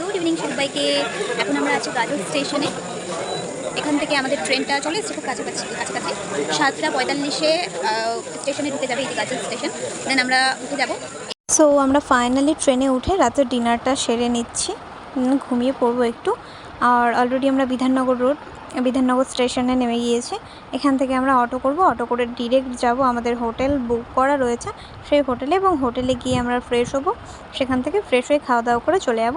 Good evening সবাইকে। এখন আমরা আছি গাজল স্টেশনে। এখান থেকে আমাদের ট্রেনটা চলে এসেছে খুব কাছাকাছি কাছাকাছি। সাতটা পঁয়তাল্লিশে স্টেশনে ঢুকে যাবে এই গাজল স্টেশন। দেন আমরা উঠে যাব। সো আমরা ফাইনালি ট্রেনে উঠে রাতের ডিনারটা সেরে নিচ্ছি। ঘুমিয়ে পড়ব একটু। আর অলরেডি আমরা বিধাননগর রোড বিধাননগর স্টেশনে নেমে গিয়েছি। এখান থেকে আমরা অটো করব। অটো করে ডিরেক্ট যাব। আমাদের হোটেল বুক করা রয়েছে সেই হোটেলে এবং হোটেলে গিয়ে আমরা ফ্রেশ হব। সেখান থেকে ফ্রেশ হয়ে খাওয়া দাওয়া করে চলে যাব।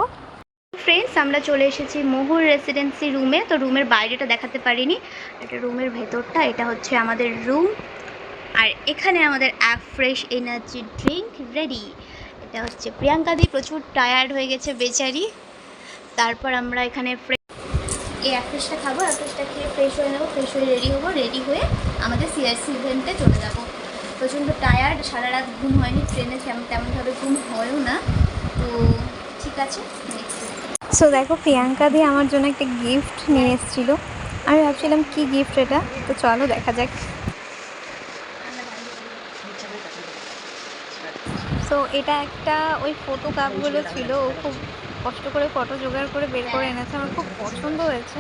ফ্রেন্ডস আমরা চলে এসেছি মোহুর রেসিডেন্সি রুমে তো রুমের বাইরেটা দেখাতে পারিনি। এটা রুমের ভেতরটা, এটা হচ্ছে আমাদের রুম আর এখানে আমাদের app fresh energy drink ready এটা হচ্ছে প্রিয়াঙ্কাদি প্রচুর টায়ার্ড হয়ে গেছে বেচারি। তারপর আমরা এখানে এই অ্যাফ্রেশটা খাব অ্যাফ্রেশটা খেয়ে ফ্রেশ হয়ে নেব ফ্রেশ হয়ে রেডি হব রেডি হয়ে আমাদের সিআরসি ইভেন্টে চলে যাব। প্রচণ্ড টায়ার্ড সারা রাত ঘুম হয়নি ট্রেনে তেমন তেমনভাবে ঘুম হয়ও না। তো ঠিক আছে সো দেখো, প্রিয়াঙ্কা দিয়ে আমার জন্য একটা গিফট নিয়ে এসেছিল। আমি ভাবছিলাম, কি গিফট এটা? তো চলো দেখা যাক। সো এটা একটা ওই ফটো কাপগুলো ছিল খুব কষ্ট করে ফটো জোগাড় করে বের করে এনেছে আমার খুব পছন্দ হয়েছে।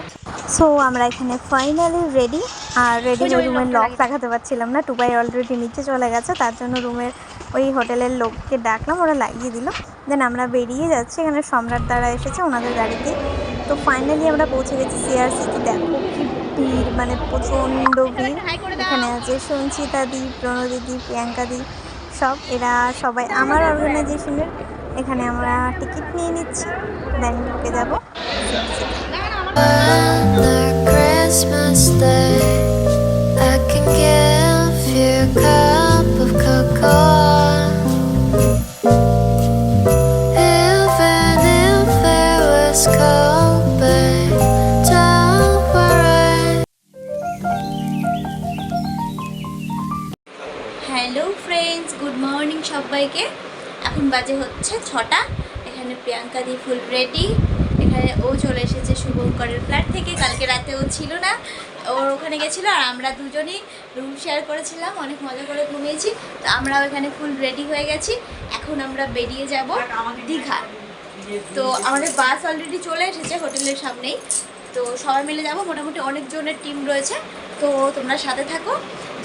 সো আমরা এখানে ফাইনালি রেডি আর রেডি রুমের লক দেখাতে পারছিলাম না টুবাই অলরেডি নিচে চলে গেছে তার জন্য রুমের ওই হোটেলের লোককে ডাকলাম ওরা লাগিয়ে দিল। দেন আমরা বেরিয়ে যাচ্ছি এখানে সম্রাট দ্বারা এসেছে ওনাদের গাড়িতে। তো ফাইনালি আমরা পৌঁছে গেছি সিআরসিতে দেখো কি ভিড় মানে প্রচণ্ড ভিড়। এখানে আছে সঞ্চিতা দি প্রণদিদি প্রিয়াঙ্কা দি সব। এরা সবাই আমার অর্গানাইজেশনের এখানে আমরা টিকিট নিয়ে নিচ্ছি। দেন ঢুকে যাব হ্যালো ফ্রেন্ডস গুড মর্নিং সবাইকে। এখন বাজে হচ্ছে ছটা। এখানে প্রিয়াঙ্কা দি ফুল রেডি। এখানে ও চলে এসেছে শুভঙ্করের ফ্ল্যাট থেকে। কালকে রাতে ও ছিল না। ওর ওখানে গেছিল আর আমরা দুজনেই রুম শেয়ার করেছিলাম। অনেক মজা করে ঘুমিয়েছি। তো আমরাও এখানে ফুল রেডি হয়ে গেছি। এখন আমরা বেরিয়ে যাব দীঘা। তো আমাদের বাস অলরেডি চলে এসেছে হোটেলের সামনেই। তো সবাই মিলে যাব। মোটামুটি অনেকজনের টিম রয়েছে। তো তোমরা সাথে থাকো।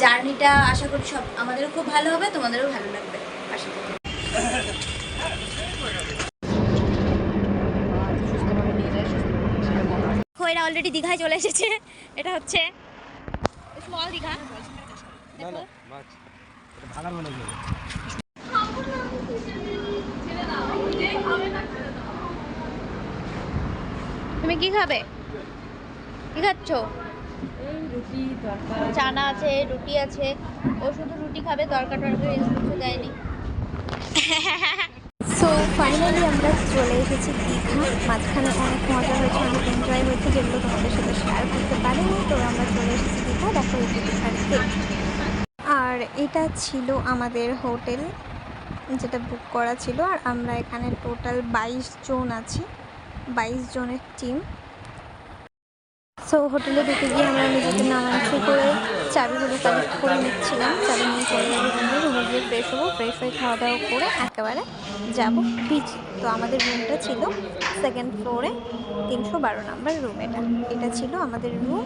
জার্নিটা আশা করি সব আমাদেরও খুব ভালো হবে। তোমাদেরও ভালো লাগবে। পাশে থেকো। এরা অলরেডি দীঘায় চলে এসেছে। এটা হচ্ছে তুমি কি খাবে? কি খাচ্ছ? চানা আছে, রুটি আছে। ও শুধু রুটি খাবে তরকা টরকারি কিছু দেয়নি। সো ফাইনালি আমরা চলে এসেছি দীঘা। মাঝখানে অনেক মজা হয়েছে, অনেক এনজয় হয়েছে, যেগুলো তোমাদের সাথে শেয়ার করতে পারিনি। তো আমরা চলে এসেছি দীঘা, দেখো এই আর এটা ছিল আমাদের হোটেল, যেটা বুক করা ছিল। আর আমরা এখানে টোটাল বাইশ জন আছি, বাইশ জনের টিম সো হোটেলে ঢুকে গিয়ে আমরা নিজেদের নাম এন্ট্রি করে চাবিগুলো কালেক্ট করে নিচ্ছিলাম। চাবি নিয়ে চলে যাব রুমে গিয়ে ফ্রেশ হব। ফ্রেশ হয়ে খাওয়া দাওয়া করে একেবারে যাব বিচ তো আমাদের রুমটা ছিল সেকেন্ড ফ্লোরে তিনশো বারো নাম্বার রুম এটা এটা ছিল আমাদের রুম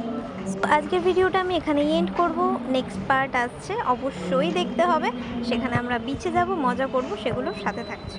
আজকের ভিডিওটা আমি এখানেই এন্ড করব। নেক্সট পার্ট আসছে, অবশ্যই দেখতে হবে। সেখানে আমরা বিচে যাব, মজা করব সেগুলো সাথে থাকছে।